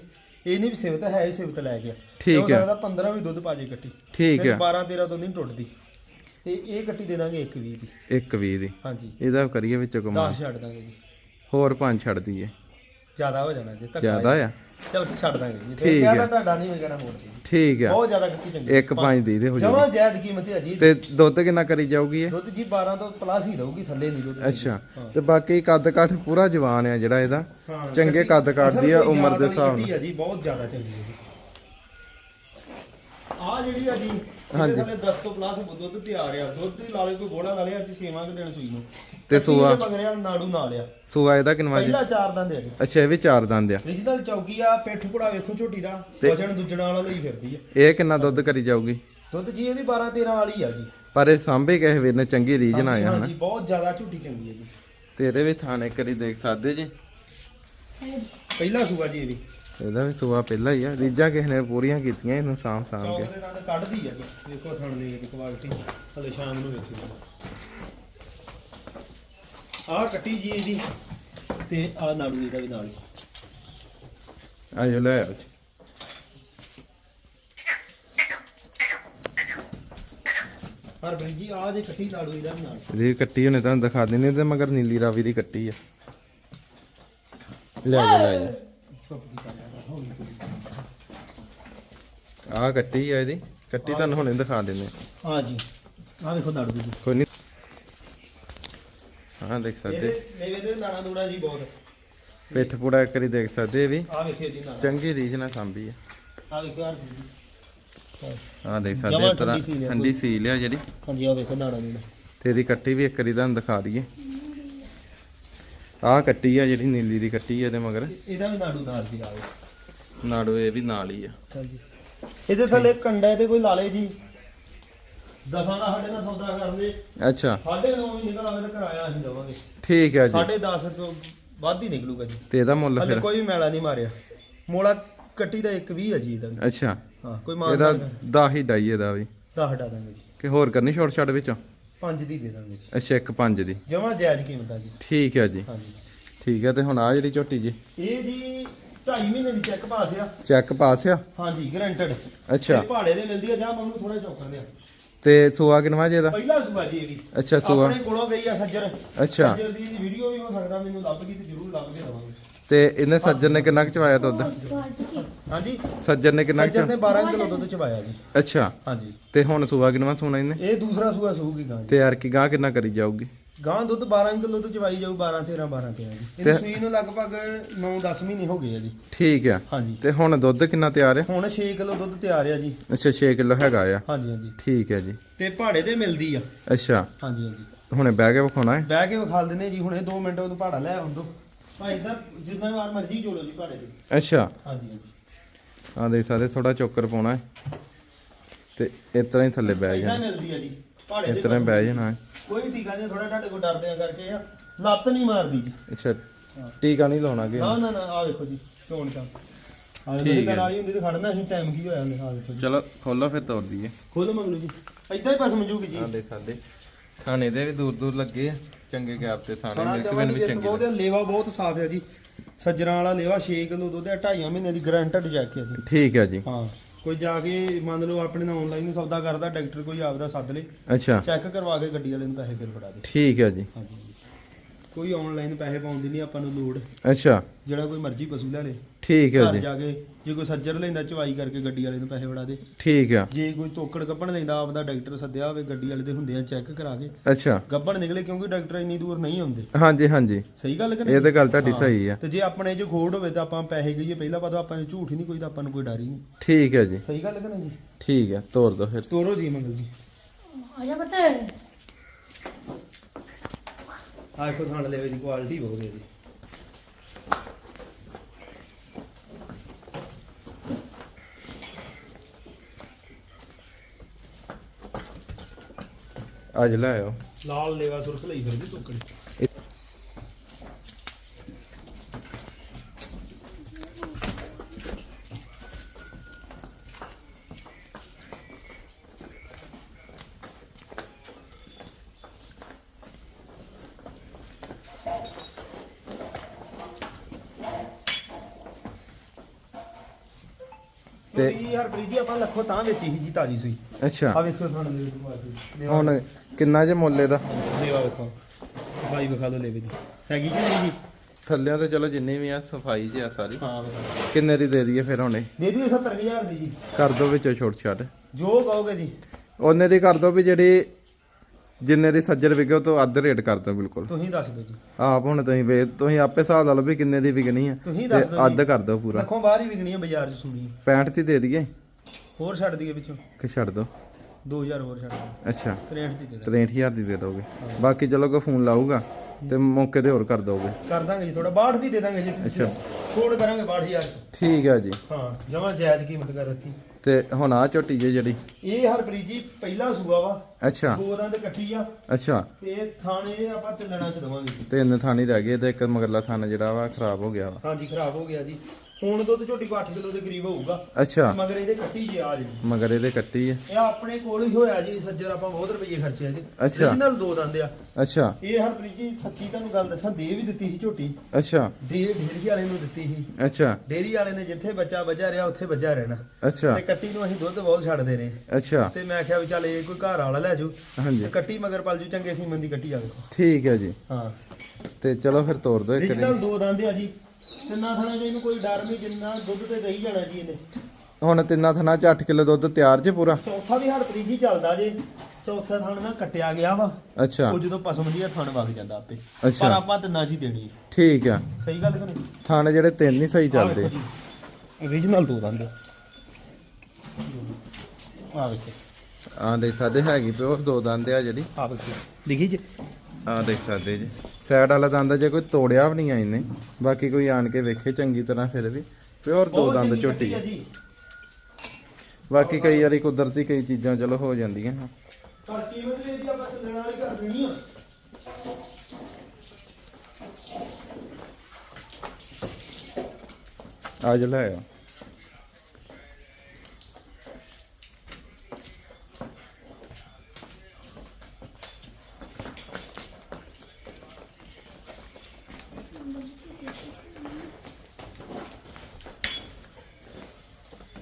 Speaker 2: ਇਹ ਨਹੀਂ ਵੀ ਸਿਵਤ ਹੈ ਹੀ ਸਿਵਤ ਲੈ ਗਿਆ।
Speaker 1: ਠੀਕ
Speaker 2: ਹੋ। ਸਕਦਾ 15 ਵੀ ਦੁੱਧ ਪਾ ਜੇ ਕੱਟੀ।
Speaker 1: ਠੀਕ ਹੈ
Speaker 2: 12 13 ਦੁੱਧ ਨਹੀਂ ਟੁੱਟਦੀ। ਤੇ ਇਹ ਕੱਟੀ ਦੇ ਦਾਂਗੇ 1 20 ਦੀ।
Speaker 1: ਇੱਕ ਵੀਹ ਦੀ।
Speaker 2: ਹਾਂਜੀ।
Speaker 1: ਇਹਦਾ ਕਰੀਏ ਵਿੱਚੋਂ ਕਮਾ
Speaker 2: 10 ਛੱਡ ਦਾਂਗੇ ਜੀ।
Speaker 1: ਹੋਰ ਪੰਜ ਛੱਡ ਦਈਏ।
Speaker 2: ਜ਼ਿਆਦਾ ਹੋ ਜਾਣਾ ਜੀ ਧੱਕਾ
Speaker 1: ਜ਼ਿਆਦਾ ਆ।
Speaker 2: ਚਲ ਛੱਡ ਦਾਂਗੇ ਜੀ।
Speaker 1: ਠੀਕ ਹੈ।
Speaker 2: ਤੁਹਾਡਾ ਨਹੀਂ ਨਾ ਮੋੜ ਦੀ
Speaker 1: ਠੀਕ ਆ।
Speaker 2: ਬਹੁਤ ਜ਼ਿਆਦਾ ਕੱਟੀ ਚੰਗੀ
Speaker 1: ਇੱਕ ਪੰਜ ਦੀ ਦੇ ਹੋ
Speaker 2: ਜਮਾ
Speaker 1: ਜਾਊਗੀ।
Speaker 2: ਜਾਇਜ਼ ਕੀਮਤ ਹੈ ਜੀ।
Speaker 1: ਤੇ ਦੁੱਧ ਕਿੰਨਾ ਕਰੀ ਜਾਊਗੀ ਇਹ?
Speaker 2: ਦੁੱਧ ਜੀ 12 ਤੋਂ ਪਲੱਸ ਹੀ ਰਹੂਗੀ ਥੱਲੇ ਨਹੀਂ ਦੁੱਧ
Speaker 1: ਅੱਛਾ। ਤੇ ਬਾਕੀ ਕੱਦ ਕਾਠ ਪੂਰਾ ਜਵਾਨ ਆ ਜਿਹੜਾ ਇਹਦਾ। ਚੰਗੇ ਕੱਦ ਕਾਠਦੀ ਆ
Speaker 2: ਅਸਲ ਕੋਈ
Speaker 1: ਉਮਰ ਦੇ ਹਿਸਾਬ ਨਾਲ
Speaker 2: ਆ ਜੀ ਬਹੁਤ ਜ਼ਿਆਦਾ ਚੰਗੀ ਹੈ ਜੀ। ਆ ਜਿਹੜੀ ਆ ਜੀ
Speaker 1: ਹਾਂਜੀ।
Speaker 2: ਇਹਦੇ ਥੱਲੇ 10 ਤੋਂ ਪਲੱਸ ਦੁੱਧ ਤਿਆਰ ਆ। ਦੁੱਧ ਹੀ ਲਾ ਲੇ ਕੋਈ ਬੋੜਾ ਲਾ ਲਿਆ ਅੱਜ ਛੇਵਾਂ ਕੁ ਦਿਨ ਸੂਈ ਨੂੰ।
Speaker 1: ਤੇ ਸੂਆ?
Speaker 2: ਮਗਰਿਆ ਨਾੜੂ ਨਾਲ ਆ।
Speaker 1: ਸੂਆ ਇਹਦਾ ਕਿੰਨਾ ਜੀ?
Speaker 2: ਪਹਿਲਾ ਚਾਰ ਦੰਦ ਆ ਜੀ।
Speaker 1: ਅੱਛਾ ਇਹ ਵੀ ਚਾਰ ਦੰਦ ਆ।
Speaker 2: ਰੀਜਨਲ ਚੌਕੀ ਆ ਪਿੱਠ ਪੁੜਾ ਵੇਖੋ ਝੋਟੀ ਦਾ। ਵਜਣ ਦੂਜਣਾ ਵਾਲਾ ਲਈ ਫਿਰਦੀ ਆ।
Speaker 1: ਇਹ ਕਿੰਨਾ ਦੁੱਧ ਕਰੀ ਜਾਊਗੀ?
Speaker 2: ਦੁੱਧ ਜੀ ਇਹ ਵੀ 12 13 ਵਾਲੀ ਆ ਜੀ।
Speaker 1: ਪਰ ਇਹ ਸਾਂਭੇ ਕਿਸੇ ਵੀਰ ਨੇ ਚੰਗੀ ਰੀਜਨ ਆਇਆ ਹਨਾ?
Speaker 2: ਹਾਂਜੀ ਬਹੁਤ ਜ਼ਿਆਦਾ ਝੋਟੀ ਚੰਗੀ ਆ ਜੀ।
Speaker 1: ਤੇਰੇ ਵੀ ਥਾਣੇ ਕਰੀ ਦੇਖ ਸਕਦੇ ਜੀ?
Speaker 2: ਪਹਿਲਾ ਸੂਆ ਜੀ ਇਹ ਵੀ।
Speaker 1: ਇਹਦਾ ਵੀ ਸੂਆ ਪਹਿਲਾਂ ਹੀ ਆ ਰੀਜਾਂ ਕਿਸੇ ਨੇ ਪੂਰੀਆਂ ਕੀਤੀਆਂ ਇਹਨੂੰ ਸਾਂਭ ਸਾਂਭ
Speaker 2: ਚੌਕ
Speaker 1: ਕੇ।
Speaker 2: ਦੇ ਦੰਦ ਕੱਢਦੀ ਆ ਜੀ ਵੇਖੋ ਥਣ ਦੀ ਇਹਦੀ ਕੁਆਲਿਟੀ ਹਲੇ ਸ਼ਾਮ ਨੂੰ ਵੇਖੋ ਆਹ ਕੱਟੀ ਜੀ ਇਹਦੀ ਤੇ ਆਹ ਨਾੜੂ ਇਹਦਾ ਵੀ ਨਾਲ ਹੀ।
Speaker 1: ਆਜੋ ਲੈ ਆਓ ਜੀ।
Speaker 2: ਪਰ ਜੀ ਆਹ ਜੇ ਕੱਟੀ ਨਾੜੂ ਇਹਦਾ ਵੀ ਨਾਲ।
Speaker 1: ਇਹਦੀ ਕੱਟੀ ਉਹਨੇ ਤੁਹਾਨੂੰ ਦਿਖਾ ਦੇਣੀ ਤੇ ਮਗਰ ਨੀਲੀ ਰਾਵੀ ਦੀ ਕੱਟੀ ਆ। ਲੈ ਜਾ ਲੈ ਜਾ ਆਹ ਕੱਟੀ ਆ ਇਹਦੀ। ਕੱਟੀ ਤੁਹਾਨੂੰ ਹੁਣੇ ਦਿਖਾ ਦਿੰਦੇ
Speaker 2: ਹਾਂ। ਜੀ। ਆਹ ਵੇਖੋ ਨਾੜੂ ਜੀ
Speaker 1: ਕੋਈ ਨਹੀਂ ਹਾਂ ਦੇਖ ਸਕਦੇ।
Speaker 2: ਨੇਵੇ ਦੇ ਦਾਣਾ ਦੂਣਾ ਜੀ ਬਹੁਤ।
Speaker 1: ਪਿੱਠ ਪੂੜਾ ਇੱਕ ਵਾਰੀ ਦੇਖ ਸਕਦੇ ਵੀ।
Speaker 2: ਆਹ ਵੇਖਿਓ ਜੀ ਨਾਲ
Speaker 1: ਚੰਗੀ ਰੀਜ ਨਾਲ ਸਾਂਭੀ ਆ।
Speaker 2: ਆਹ ਵੇਖੋ ਯਾਰ ਜੀ।
Speaker 1: ਆਹ ਦੇਖ ਸਕਦੇ ਇਸ ਤਰ੍ਹਾਂ
Speaker 2: ਠੰਡੀ ਸੀਲ ਆ
Speaker 1: ਆ ਜਿਹੜੀ।
Speaker 2: ਹਾਂਜੀ ਆਹ ਵੇਖੋ ਨਾੜਾ ਦੂਣਾ।
Speaker 1: ਤੇ ਇਹਦੀ ਕੱਟੀ ਵੀ ਇੱਕ ਵਾਰੀ ਤੁਹਾਨੂੰ ਦਿਖਾ ਦਈਏ। ਆਹ ਕੱਟੀ ਆ ਜਿਹੜੀ ਨੀਲੀ ਦੀ ਕੱਟੀ ਆ ਇਹਦੇ ਮਗਰ।
Speaker 2: ਇਹਦਾ ਵੀ ਨਾੜੂ ਨਾਲ ਜੀ ਆਵੇ
Speaker 1: ਨਾੜੂ ਇਹ ਵੀ ਨਾਲ ਹੀ ਆ।
Speaker 2: ਹਾਂਜੀ ਇਹਦੇ ਥੱਲੇ ਕੰਡਾ ਤੇ ਕੋਈ ਲਾ ਲੇ ਜੀ। ਦਸਾਂ ਦਾ ਸਾਡੇ ਨਾਲ ਸੌਦਾ ਕਰਦੇ।
Speaker 1: ਅੱਛਾ।
Speaker 2: ਸਾਢੇ ਨੌ ਵੀ ਨਿਕਲ ਆਵੇ ਤਾਂ ਕਿਰਾਇਆ ਅਸੀਂ ਦੇਵਾਂਗੇ।
Speaker 1: ਠੀਕ ਆ ਜੀ।
Speaker 2: ਸਾਢੇ 10 ਤੋਂ ਵੱਧ ਹੀ ਨਿਕਲੂਗਾ ਜੀ।
Speaker 1: ਤੇ ਇਹਦਾ ਮੁੱਲ
Speaker 2: ਹਲੇ
Speaker 1: ਫਿਰ?
Speaker 2: ਕੋਈ ਵੀ ਮੈਲਾ ਨਹੀਂ ਮਾਰਿਆ। ਮੋਲਾ ਕੱਟੀ ਦਾ 120 ਹੈ ਜੀ ਇਹਦਾ ਵੀ।
Speaker 1: ਅੱਛਾ।
Speaker 2: ਹਾਂ ਕੋਈ ਮਾਰ
Speaker 1: ਇਹਦਾ 10 ਹੀ ਡਾਈ ਇਹਦਾ ਵੀ।
Speaker 2: 10 ਹਟਾ ਦਾਂਗੇ ਜੀ।
Speaker 1: ਕਿ ਹੋਰ ਕਰਨੀ ਛੋਟ ਛੱਡ ਵਿੱਚੋਂ?
Speaker 2: 5 ਦੀ ਦੇ ਦਾਂਗੇ ਜੀ।
Speaker 1: ਅੱਛਾ ਇੱਕ ਪੰਜ ਦੀ।
Speaker 2: ਜਮਾ ਜਾਇਜ਼ ਕੀਮਤ ਆ ਜੀ।
Speaker 1: ਠੀਕ ਹੈ ਜੀ।
Speaker 2: ਹਾਂਜੀ।
Speaker 1: ਠੀਕ ਹੈ ਤੇ ਹੁਣ ਆ ਜਿਹੜੀ ਝੋਟੀ ਜੀ।
Speaker 2: ਇਹ ਜੀ 2.5 ਮਹੀਨੇ ਦੀ ਚੈੱਕ ਪਾਸ ਆ।
Speaker 1: ਚੈੱਕ ਪਾਸ ਆ?
Speaker 2: ਹਾਂਜੀ ਗਰੰਟਡ
Speaker 1: ਅੱਛਾ।
Speaker 2: ਪਹਾੜੇ ਦੇ ਮਿਲਦੀ ਆ ਜਾਂ ਮੰਗੂ ਥੋੜਾ ਚੌਕਰ ਦੇ
Speaker 1: ਤੇ ਸੂਆ ਕਿਨਵਾ ਜੀ ਇਹਦਾ
Speaker 2: ਪਹਿਲਾ ਸੂਆ ਜੀ ਇਹ ਵੀ।
Speaker 1: ਅੱਛਾ ਸੂਆ।
Speaker 2: ਆਪਣੇ ਕੋਲੋਂ ਗਈ ਆ ਸੱਜਰ।
Speaker 1: ਅੱਛਾ।
Speaker 2: ਸੱਜਰ ਦੀ ਵੀਡੀਓ ਵੀ ਹੋ ਸਕਦਾ ਮੈਨੂੰ ਲੱਭ ਗਈ ਤੇ ਜ਼ਰੂਰ ਲੱਭ ਕੇ ਦਵਾਂਗੇ।
Speaker 1: ਤੇ ਇਹਨੇ ਸੱਜਣ ਨੇ ਕਿੰਨਾ ਕੁ ਚਵਾਇਆ ਦੁੱਧ?
Speaker 2: ਹਾਂਜੀ।
Speaker 1: ਸੱਜਣ ਨੇ ਕਿੰਨਾ ਕੁ
Speaker 2: ਸੱਜਰ
Speaker 1: ਚ-
Speaker 2: ਨੇ 12 ਕਿਲੋ ਦੁੱਧ ਚਵਾਇਆ ਜੀ।
Speaker 1: ਅੱਛਾ।
Speaker 2: ਹਾਂਜੀ।
Speaker 1: ਤੇ ਹੁਣ ਸੂਆ ਕਿਨਵਾ ਸੋਣਾ ਇਹਨੇ?
Speaker 2: ਇਹ ਦੂਸਰਾ ਸੂਆ ਸੂਗੀ ਗਾਂ ਜੀ।
Speaker 1: ਤੇ ਯਾਰ ਕੀ ਗਾਂ ਕਿੰਨਾ ਕਰੀ ਜਾਊਗੀ?
Speaker 2: ਗਾਂ ਦੁੱਧ 12 ਕਿਲੋ ਤੋਂ ਚਵਾਈ ਜਾਊ 12 13 12 13 ਜੀ।
Speaker 1: ਤੇ-
Speaker 2: ਇਹ ਸੂਈ ਨੂੰ ਲਗਭਗ 9 10 ਮਹੀਨੇ ਹੋ ਗਏ ਆ ਜੀ।
Speaker 1: ਠੀਕ ਆ।
Speaker 2: ਹਾਂਜੀ।
Speaker 1: ਤੇ ਹੁਣ ਦੁੱਧ ਕਿੰਨਾ ਤਿਆਰ ਆ?
Speaker 2: ਹੁਣ 6 ਕਿਲੋ ਦੁੱਧ ਤਿਆਰ ਆ ਜੀ।
Speaker 1: ਅੱਛਾ 6 ਕਿਲੋ ਹੈਗਾ ਆ।
Speaker 2: ਹਾਂਜੀ ਹਾਂਜੀ।
Speaker 1: ਠੀਕ ਹੈ ਜੀ।
Speaker 2: ਤੇ ਪਹਾੜੇ ਤੇ ਮਿਲਦੀ ਆ।
Speaker 1: ਅੱਛਾ।
Speaker 2: ਹਾਂਜੀ ਹਾਂਜੀ।
Speaker 1: ਹੁਣੇ ਬਹਿ ਕੇ ਵਿਖਾਉਣਾ ਹੈ?
Speaker 2: ਬਹਿ ਕੇ ਵਿਖਾਲ ਦਿੰਦੇ ਜੀ ਹੁਣੇ 2 ਮਿੰਟ ਉਹਨੂੰ ਪਹਾੜਾ ਲੈ ਆਉਂਦੋ ਭਾਈ ਤਾਂ ਜਿੰਨਾ ਵਾਰ ਮਰਜ਼ੀ ਚੋਲੋ ਜੀ ਪਹਾੜੇ ਤੇ
Speaker 1: ਅੱਛਾ।
Speaker 2: ਹਾਂਜੀ ਹਾਂਜੀ।
Speaker 1: ਆ ਦੇਖ ਸਕਦੇ ਥੋੜਾ ਚੋਕਰ ਪਾਉਣਾ ਹੈ। ਤੇ ਇਸ ਤਰ੍ਹਾਂ ਹੀ ਥੱਲੇ ਬਹਿ
Speaker 2: ਇਦਾਂ
Speaker 1: ਜਾਣਾ।
Speaker 2: ਮਿਲਦੀ ਆ ਜੀ ਪਹਾੜੇ
Speaker 1: ਇਸ
Speaker 2: ਦੇ
Speaker 1: ਤਰ੍ਹਾਂ ਹੀ ਬਹਿ ਜਾਣਾ ਹੈ।
Speaker 2: ਕੋਈ ਟੀਕਾ ਨਹੀਂ ਥੋੜਾ ਤੁਹਾਡੇ ਕੋਲ ਡਰਦੇ ਆ ਕਰਕੇ ਆ। ਲੱਤ ਨਹੀਂ ਮਾਰਦੀ ਜੀ।
Speaker 1: ਅੱਛਾ ਟੀਕਾ ਨਹੀਂ ਲਾਉਣਾ ਕਿ?
Speaker 2: ਨਾ ਨਾ ਨਾ ਆ ਵੇਖੋ ਜੀ ਚੋਣ ਤਾਂ ਆ
Speaker 1: ਠੀਕ
Speaker 2: ਜਿਹੜੀ
Speaker 1: ਹੈ।
Speaker 2: ਲੜਾਈ ਹੁੰਦੀ ਤੇ ਖੜਨਾ ਅਸੀਂ ਟਾਈਮ ਕੀ ਹੋਇਆ ਹੁੰਦੇ ਆ ਵੇਖੋ ਜੀ।
Speaker 1: ਚਲੋ ਖੋਲੋ ਫਿਰ ਤੋੜ ਦਈਏ।
Speaker 2: ਖੋਲ ਮੰਗਲੂ ਜੀ। ਇਦਾਂ ਹੀ ਬਸ ਮਜੂਗੀ ਜੀ।
Speaker 1: ਆ ਦੇਖ ਸਕਦੇ ਥਾਣੇ ਦੇ ਵੀ ਦੂਰ ਦੂਰ ਲੱਗੇ ਆ। ਚੰਗੇ ਗੈਪ ਤੇ ਥਾਣੇ
Speaker 2: ਖਾਣਾ
Speaker 1: ਮਿਲਕ ਵੀ ਚੰਗੇ
Speaker 2: ਬਹੁਤ ਹੈ, ਲੇਵਾ ਬਹੁਤ ਸਾਫ਼ ਹੈ ਜੀ। ਸੱਜਰਾਂ ਵਾਲਾ ਲੇਵਾ 6 ਕਿਲੋ ਦੁੱਧ ਹੈ 2.5 ਮਹੀਨੇ ਦੀ ਗਰੰਟਡ ਜੈਕ ਹੈ ਜੀ।
Speaker 1: ਠੀਕ ਹੈ ਜੀ।
Speaker 2: ਹਾਂ ਕੋਈ ਜਾ ਕੇ ਮੰਨ ਲਓ ਆਪਣੇ ਨਾਲ ਆਨਲਾਈਨ ਸੌਦਾ ਕਰਦਾ ਡਾਕਟਰ ਕੋਈ ਆਪਦਾ ਸੱਦ ਲੇ।
Speaker 1: ਅੱਛਾ।
Speaker 2: ਚੈੱਕ ਕਰਵਾ ਕੇ ਗੱਡੀ ਵਾਲੇ ਨੂੰ ਪੈਸੇ ਫਿਰ ਫੜਾ ਦੇ।
Speaker 1: ਠੀਕ ਹੈ ਜੀ।
Speaker 2: ਹਾਂਜੀ। ਕੋਈ ਆਨਲਾਈਨ ਪੈਸੇ ਪਾਉਣ ਦੀ ਨਹੀਂ ਆਪਾਂ ਨੂੰ ਲੋੜ।
Speaker 1: ਅੱਛਾ।
Speaker 2: ਜਿਹੜਾ ਕੋਈ ਮਰਜ਼ੀ ਪਸ਼ੂ ਲੈ ਲੇ।
Speaker 1: ਠੀਕ ਹੈ
Speaker 2: ਘਰ
Speaker 1: ਜੀ।
Speaker 2: ਜਾ ਕੇ ਜੇ ਕੋਈ ਸੱਜਰ ਲੈਂਦਾ ਚਵਾਈ ਕਰਕੇ ਗੱਡੀ ਵਾਲੇ ਨੂੰ ਪੈਸੇ ਫੜਾ ਦੇ।
Speaker 1: ਠੀਕ ਆ।
Speaker 2: ਜੇ ਕੋਈ ਤੋਕੜ ਗੱਬਣ ਲੈਂਦਾ ਆਪਦਾ ਡਾਕਟਰ ਸੱਦਿਆ ਹੋਵੇ ਗੱਡੀ ਵਾਲੇ ਦੇ ਹੁੰਦੇ ਆ ਚੈੱਕ ਕਰਾ ਕੇ।
Speaker 1: ਅੱਛਾ।
Speaker 2: ਗੱਬਣ ਨਿਕਲੇ ਕਿਉਂਕਿ ਡਾਕਟਰ ਇੰਨੀ ਦੂਰ ਨਹੀਂ ਆਉਂਦੇ।
Speaker 1: ਹਾਂਜੀ ਹਾਂਜੀ।
Speaker 2: ਸਹੀ ਗੱਲ ਕਿ
Speaker 1: ਇਹ ਤੇ ਗੱਲ ਤੁਹਾਡੀ
Speaker 2: ਹਾਂ।
Speaker 1: ਸਹੀ ਆ।
Speaker 2: ਤੇ ਜੇ ਆਪਣੇ ਜੋ ਖੋੜ ਹੋਵੇ ਤਾਂ ਆਪਾਂ ਪੈਸੇ ਗਈਏ ਪਹਿਲਾਂ ਪਤਾ ਆਪਾਂ ਨੂੰ ਝੂਠ ਹੀ ਨਹੀਂ ਕੋਈ ਤਾਂ ਆਪਾਂ ਨੂੰ ਕੋਈ ਡਰ ਹੀ ਨਹੀਂ।
Speaker 1: ਠੀਕ ਹੈ ਜੀ।
Speaker 2: ਸਹੀ ਗੱਲ ਕਿ ਨਹੀਂ ਜੀ?
Speaker 1: ਠੀਕ ਹੈ ਤੋਰ ਦੋ ਫਿਰ।
Speaker 2: ਤੋਰੋ ਜੀ ਮੰਗਲ ਜੀ।
Speaker 3: ਆਜਾ ਬਤੇ
Speaker 2: ਆਹ ਕੋ ਥਾਣ ਲੈਵੇ ਦੀ ਕੁਆਲਿਟੀ ਬਹੁਤ ਹੈ ਜੀ।
Speaker 1: ਅੱਜ ਲੈ ਆਓ
Speaker 2: ਲਾਲ ਲੇਵਾ ਸੁਰਖ ਲਈ ਫਿਰਦੀ ਤੋਕੜੀ
Speaker 1: ਤੇ-
Speaker 2: ਤੇ ਹਰਪ੍ਰੀਤ ਜੀ ਆਪਾਂ ਲੱਖੋ ਤਾਂ ਵਿੱਚ ਹੀ ਜੀ ਤਾਜੀ ਸੂਈ।
Speaker 1: ਅੱਛਾ।
Speaker 2: ਆ ਵੇਖੋ ਦੀ ਕੁਆਲਿਟੀ ਲੇਵਾ
Speaker 1: ਹੁਣ ਕਿੰਨਾ ਜੇ ਮੁੱਲ ਇਹਦਾ?
Speaker 2: ਲੇਵਾ ਵੇਖੋ। ਸਫ਼ਾਈ ਵਿਖਾ ਲਓ ਲੇਵੇ ਦੀ। ਹੈਗੀ ਕਿ ਨਹੀਂ ਜੀ?
Speaker 1: ਥੱਲਿਆਂ ਤੇ ਚਲੋ ਜਿੰਨੀ ਵੀ ਆ ਸਫ਼ਾਈ ਜੀ ਆ ਸਾਰੀ।
Speaker 2: ਹਾਂ ਵਿਖਾ।
Speaker 1: ਕਿੰਨੇ ਦੀ ਦੇ ਦਈਏ ਫਿਰ ਹੁਣੇ?
Speaker 2: ਦੇ ਦਿਓ 70000 ਦੀ ਜੀ।
Speaker 1: ਕਰ ਦੋ ਵਿੱਚੋਂ ਛੋਟ ਛੱਡ
Speaker 2: ਜੋ ਕਹੋਗੇ ਜੀ।
Speaker 1: ਉਹਨੇ ਦੀ ਕਰ ਦੋ ਵੀ ਜਿਹੜੀ ਜਿੰਨੇ ਦੀ ਸੱਜਰ ਵਿਕੇ ਉਹ ਤੋਂ ਅੱਧ ਰੇਟ ਕਰ ਦੋ ਬਿਲਕੁਲ।
Speaker 2: ਤੁਸੀਂ ਦੱਸ ਦਿਓ ਜੀ।
Speaker 1: ਆਪ ਹੁਣ ਤੁਸੀਂ ਵੇ ਤੁਸੀਂ ਆਪੇ ਹਿਸਾਬ ਲਾ ਲਓ ਵੀ ਕਿੰਨੇ ਦੀ ਵਿਕਣੀ ਆ
Speaker 2: ਤੁਸੀਂ ਦੱਸ ਦਿਓ
Speaker 1: ਅੱਧ। ਕਰ ਦੋ ਪੂਰਾ।
Speaker 2: ਲੱਖੋਂ ਬਾਹਰ ਹੀ ਵਿਕਣੀ ਹੈ ਬਾਜ਼ਾਰ 'ਚ ਸੂਣੀ।
Speaker 1: 65 ਦੀ ਦੇ ਦਈਏ।
Speaker 2: ਹੋਰ ਛੱਡ ਦਈਏ ਵਿੱਚੋਂ।
Speaker 1: ਕਿ ਛੱਡ ਦੋ।
Speaker 2: 2000 ਹੋਰ ਛੱਡ ਦਿਓ।
Speaker 1: ਅੱਛਾ।
Speaker 2: 63 ਦੀ ਦੇ ਦੇ
Speaker 1: 63000 ਦੀ ਦੇ ਦੋਗੇ। ਬਾਕੀ ਚਲੋ ਕੋਈ ਫੋਨ ਲਾਊਗਾ ਤੇ ਮੌਕੇ ਤੇ ਹੋਰ ਕਰ ਦੋਗੇ।
Speaker 2: ਕਰ ਦਾਂਗੇ ਜੀ ਥੋੜਾ 62 ਦੀ ਦੇ ਦਾਂਗੇ ਜੀ।
Speaker 1: ਅੱਛਾ।
Speaker 2: ਛੋੜ ਕਰਾਂਗੇ 62000
Speaker 1: ਠੀਕ ਹੈ ਜੀ।
Speaker 2: ਹਾਂ ਜਮਾ ਜਾਇਜ਼ ਕੀਮਤ ਕਰ ਰੱਖੀ।
Speaker 1: ਤੇ ਹੁਣ ਆ ਝੋਟੀ ਜੇ ਜਿਹੜੀ।
Speaker 2: ਇਹ ਹਰਪ੍ਰੀਤ ਜੀ ਪਹਿਲਾ ਸੂਆ ਵਾ।
Speaker 1: ਅੱਛਾ।
Speaker 2: ਦੋ ਦੰਦ ਇਕੱਠੀ ਆ।
Speaker 1: ਅੱਛਾ।
Speaker 2: ਤੇ ਥਾਣੇ ਆਪਾਂ ਤਿੱਲਣਾ ਚ ਦਵਾਂਗੇ।
Speaker 1: ਤਿੰਨ ਥਾਣੀ ਰਹਿ ਗਏ ਤੇ ਇੱਕ ਮਗਰਲਾ ਥਾਣਾ ਜਿਹੜਾ ਵਾ ਖਰਾਬ ਹੋ ਗਿਆ ਵਾ।
Speaker 2: ਹਾਂਜੀ ਖਰਾਬ ਹੋ ਗਿਆ ਜੀ। ਹੁਣ ਦੁੱਧ ਝੋਟੀ ਕੋ 8 ਕਿਲੋ ਦੇ ਕਰੀਬ ਹੋਊਗਾ।
Speaker 1: ਅੱਛਾ।
Speaker 2: ਮਗਰ ਇਹਦੇ ਕੱਟੀ ਜੀ ਆ ਜੀ
Speaker 1: ਮਗਰ ਇਹਦੇ ਕੱਟੀ ਹੈ
Speaker 2: ਇਹ ਆਪਣੇ ਕੋਲ ਹੀ ਹੋਇਆ ਜੀ ਸੱਜਰ ਆਪਾਂ ਬਹੁਤ ਰੁਪਏ ਖਰਚੇ ਇਹਦੇ।
Speaker 1: ਅੱਛਾ।
Speaker 2: original ਦੋ ਦੰਦ ਆ।
Speaker 1: ਅੱਛਾ।
Speaker 2: ਇਹ ਹਰਪ੍ਰੀਤ ਜੀ ਸੱਚੀ ਤੁਹਾਨੂੰ ਗੱਲ ਦੱਸਾਂ ਦੇ ਵੀ ਦਿੱਤੀ ਸੀ ਝੋਟੀ।
Speaker 1: ਅੱਛਾ।
Speaker 2: ਦੇ ਡੇਰੀ ਵਾਲੇ ਨੂੰ ਦਿੱਤੀ ਸੀ।
Speaker 1: ਅੱਛਾ।
Speaker 2: ਡੇਰੀ ਵਾਲੇ ਨੇ ਜਿੱਥੇ ਬੱਚਾ ਵੱਜਾ ਰਿਹਾ ਉੱਥੇ ਵੱਜਾ ਰਹਿਣਾ।
Speaker 1: ਅੱਛਾ।
Speaker 2: ਤੇ ਕੱਟੀ ਨੂੰ ਅਸੀਂ ਦੁੱਧ ਬਹੁਤ ਛੱਡਦੇ ਰਹੇ।
Speaker 1: ਅੱਛਾ।
Speaker 2: ਤੇ ਮੈਂ ਕਿਹਾ ਵੀ ਚੱਲ ਇਹ ਕੋਈ ਘਰ ਵਾਲਾ ਲੈ ਜੂ
Speaker 1: ਹਾਂਜੀ।
Speaker 2: ਤੇ ਕੱਟੀ ਮਗਰ ਪਲ ਜੂ ਚੰਗੇ ਸੀਮਨ ਦੀ ਕੱਟੀ ਆ ਵੇਖੋ
Speaker 1: ਠੀਕ ਹੈ ਜੀ।
Speaker 2: ਹਾਂ।
Speaker 1: ਤੇ ਚਲੋ ਫਿਰ ਤੋਰ ਦੋ ਇੱਕ ਦੀ
Speaker 2: ਦੋ ਦੰਦ ਆ ਜੀ। ਤਿੰਨਾਂ ਥਣਾ ਚ ਇਹਨੂੰ ਕੋਈ ਡਰ ਨਹੀਂ ਜਿੰਨਾ ਦੁੱਧ ਤੇ ਦੇਈ ਜਾਣਾ ਜੀ ਇਹਨੇ।
Speaker 1: ਹੁਣ ਤਿੰਨਾਂ ਥਾਣਾ ਚ 8 ਕਿਲੋ ਦੁੱਧ ਤਿਆਰ ਜੇ ਪੂਰਾ?
Speaker 2: ਚੌਥਾ ਵੀ ਹਰਪ੍ਰੀਤ ਜੀ ਚੱਲਦਾ ਜੇ। ਚੌਥਾ ਥਣ ਨਾ ਕੱਟਿਆ ਗਿਆ ਵਾ।
Speaker 1: ਅੱਛਾ।
Speaker 2: ਉਹ ਜਦੋਂ ਪਸਮ ਦੀ ਆ ਥਣ ਵਗ ਜਾਂਦਾ ਆਪੇ।
Speaker 1: ਅੱਛਾ।
Speaker 2: ਪਰ ਆਪਾਂ ਤਿੰਨਾਂ ਚ ਹੀ ਦੇਣੀ ਹੈ।
Speaker 1: ਠੀਕ ਆ।
Speaker 2: ਸਹੀ ਗੱਲ ਕਰੀ
Speaker 1: ਥਾਣੇ ਜਿਹੜੇ ਤਿੰਨ ਹੀ ਸਹੀ ਚੱਲਦੇ।
Speaker 2: origignal ਦੋ ਦੰਦ। ਆ ਵੇਖੋ।
Speaker 1: ਆ ਦੇਖ ਸਕਦੇ ਹੈਗੀ ਪਿਓਰ ਦੋ ਦੰਦ ਆ ਜਿਹੜੀ।
Speaker 2: ਆ ਵੇਖੋ। ਲਿਖੀ ਜੀ।
Speaker 1: ਆ ਦੇਖ ਸਕਦੇ ਜੀ। ਸਾਈਡ ਵਾਲਾ ਦੰਦ ਜੇ ਕੋਈ ਤੋੜਿਆ ਵੀ ਨਹੀਂ ਆ ਇਹਨੇ। ਬਾਕੀ ਕੋਈ ਆਣ ਕੇ ਵੇਖੇ ਚੰਗੀ ਤਰ੍ਹਾਂ ਫਿਰ ਵੀ। ਪਿਓਰ ਦੋ ਦੰਦ ਝੋਟੀ ਆ
Speaker 2: ਆ ਜੀ।
Speaker 1: ਬਾਕੀ ਕਈ ਵਾਰੀ ਕੁਦਰਤੀ ਕਈ ਚੀਜ਼ਾਂ ਚਲੋ ਹੋ ਜਾਂਦੀਆਂ।
Speaker 2: ਪਰ ਕੀਮਤ ਵੀ ਇਹਦੀ ਆਪਾਂ ਚੱਲਣ ਵਾਲੀ ਕਰ ਦੇਣੀ ਆ।
Speaker 1: ਲੈ